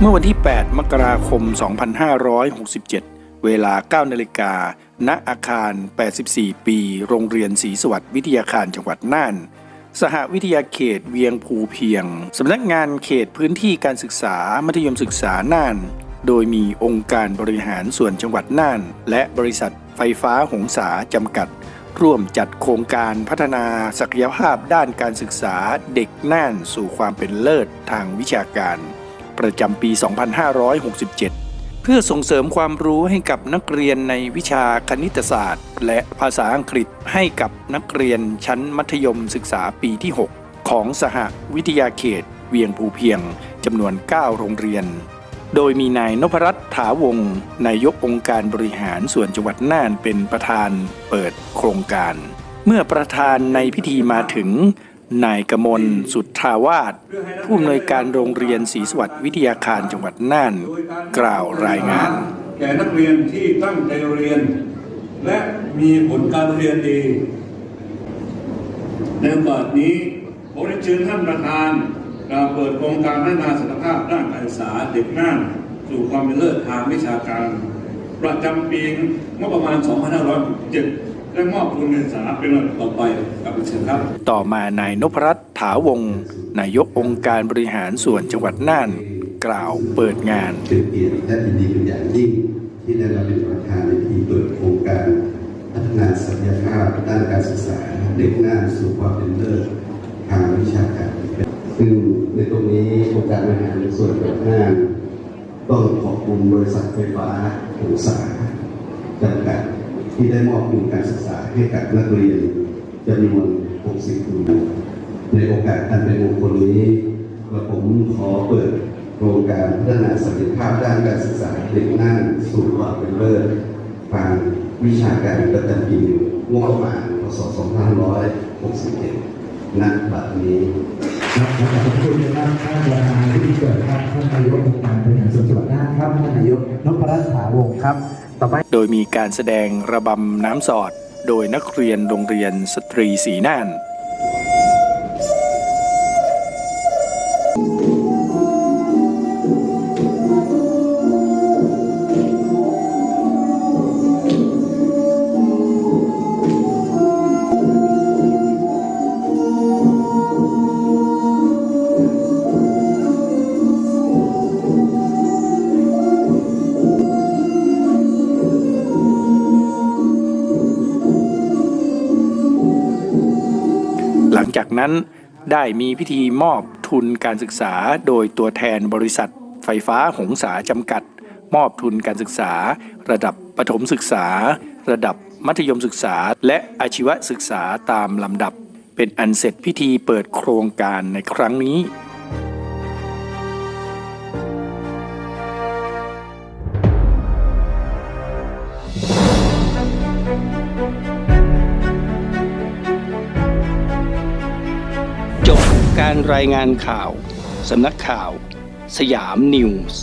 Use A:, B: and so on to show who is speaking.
A: เมื่อวันที่ 8 มกราคม 2567 เวลา 9 นาฬิกา ณ อาคาร 84 ปี โรงเรียนศรีสวัสดิ์วิทยาคารจังหวัดน่าน สหวิทยาเขตเวียงภูเพียง สำนักงานเขตพื้นที่การศึกษา มัธยมศึกษาน่าน โดยมีองค์การบริหารส่วนจังหวัดน่าน และบริษัทไฟฟ้าหงสาจำกัด ร่วมจัดโครงการพัฒนาศักยภาพด้านการศึกษาเด็กน่านสู่ความเป็นเลิศทางวิชาการ ประจำปี 2567 เพื่อส่งเสริมความรู้ให้กับนักเรียนในวิชาคณิตศาสตร์ และภาษาอังกฤษให้กับนักเรียนชั้นมัธยมศึกษาปีที่ 6 ของสหวิทยาเขต เวียงภูเพียงจำนวน 9 โรงเรียน โดยมีนายนพรัตน์ถาวงนายกองค์การบริหารส่วนจังหวัดน่านเป็นประธานเปิดโครงการ เมื่อประธานในพิธีมาถึง นายกมลสุทธาวาสผู้อำนวยการโรงเรียนศรีสวัสดิ์วิทยาคารจังหวัดน่าน กล่าวรายงาน
B: แก่นักเรียนที่ตั้งใจเรียน และมีผลการเรียนดีในโอกาสนี้ผมได้เชิญท่านประธานกล่าวเปิดโครงการพัฒนาศักยภาพด้านการศึกษาเด็กน่าน สู่ความเป็นเลิศทางวิชาการ ประจำปีงบประมาณ 2567 และมอบทุนการศึกษาเป็นลำดับต่อไปกับเชิญครับ
A: ต่อมานายนพรัตน์ถาวงศ์นายกองค์การบริหารส่วนจังหวัดน่าน กล่าวเปิดงาน
C: เป็นเกียรติและยินดีเป็นอย่างยิ่งที่ได้มาเป็นประธานในพิธีเปิดโครงการพัฒนาศักยภาพด้านการศึกษาเด็กน่านสู่ความเป็นเลิศทางวิชาการซึ่งในตรงนี้องค์การบริหารส่วนจังหวัดน่านต้องขอบคุณบริษัทไฟฟ้าหงสาจำกัด ที่ได้มอบทุนการศึกษาให้กับนักเรียนจำนวน 60ทุนในโอกาสอันเป็นมงคลนี้กระผมขอเปิดโครงการพัฒนาศักยภาพด้านการศึกษาเด็กน่านสู่ความเป็นเลิศทางวิชาการประจำปีงบประมาณพศ2567ณบัดนี้
D: ครับขอบคุณนะครับท่านประธานที่เกิดครับท่านนายกองค์การบริหารส่วนจังหวัดน่านครับท่านนายกนพรัตน์ถาวงครับ
A: โดยมีการแสดงระบำน้ำสอด โดยนักเรียนโรงเรียนสตรีสีน่าน จากนั้นได้มีพิธีมอบทุนการศึกษาโดยตัวแทนบริษัท ไฟฟ้าหงสาจำกัด มอบทุนการศึกษา ระดับประถมศึกษา ระดับมัธยมศึกษา และอาชีวศึกษาตามลำดับ เป็นอันเสร็จพิธีเปิดโครงการในครั้งนี้ การรายงานข่าว สำนักข่าว สยามนิวส์